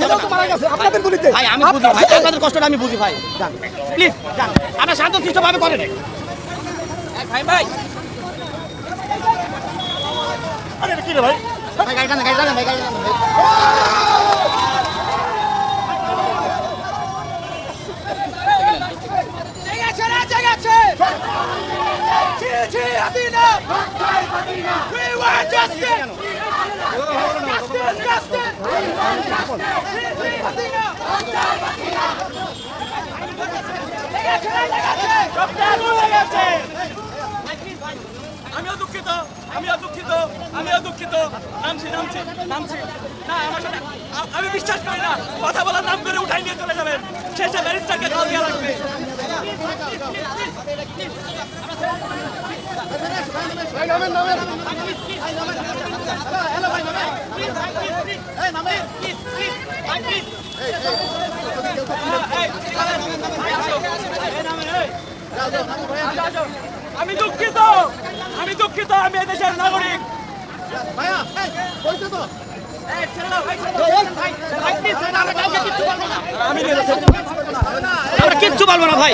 ছেলেও তো মারা গেছে আপনাদের গুলিতে। ভাই আমি বুঝি ভাই আপনাদের কষ্টটা আমি বুঝি ভাই। প্লিজ যান। আপনার শান্ত ভাবে করেন ভাই ভাই। আরে কি রে ভাই? ভাই গাড়ি টানেন, গাড়ি টানেন, ভাই গাড়ি টানেন, we want justice আমিও দুঃখিত আমিও দুঃখিত আমিও দুঃখিত নামছি নামছি নামছি না আমার সাথে আমি বিশ্বাস করি না কথা বলার নাম করে উঠাই নিয়ে চলে যাবেন শেষে ব্যারিস্টারকে কল দেওয়া লাগবে আমি দুঃখিত আমি দুঃখিত আমি এদেশের নাগরিক আমি কিচ্ছু বলব না ভাই।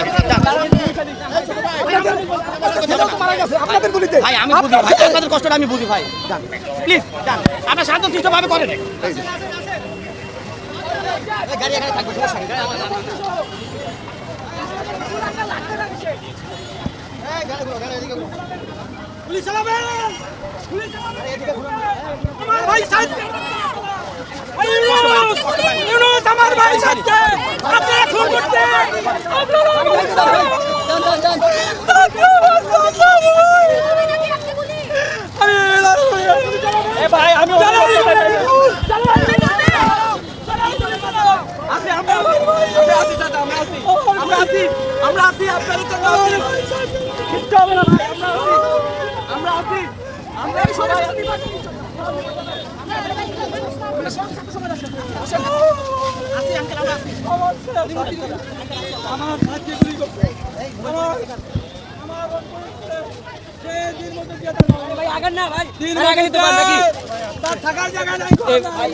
আমি বুঝি ভাই প্লিজ আপনার শান্ত করেন আমার- ভাই সাইডে আপনারা করতে আপনারা এ ভাই আমি আছি আমরা আমরা আছি দাদা আমরা আছি আমরা আছি আমরা আছি আপনাদের জন্য কিচ্ছু হবে না ভাই আমরা আছি। আমরা আছি। আমরা সবাই আছি। আমরা আছি। আমার ভাগ্যে গুলি করছে? আমার আমার ভাই আগান না ভাই। দিন আগে নিতে পারবে কি তার থাকার জায়গা নাই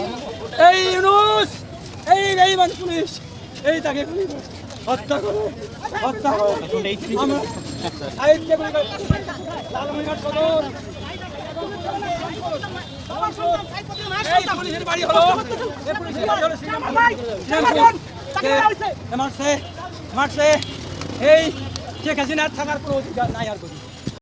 এই ইউনুস এই এই পুলিশ। এই তাকে গুলি হত্যা করে হত্যা করে। আমরা আইনকে গুলি লালমনিরহাট সদর এই পুলিশের বাড়ি হলো। পুলিশের বাড়ি হলো শ্রীরামপুর শ্রীরামপুর কে? মারছে মারছে। এই শেখ হাসিনার থাকার কোনো অধিকার নাই আর কোনো।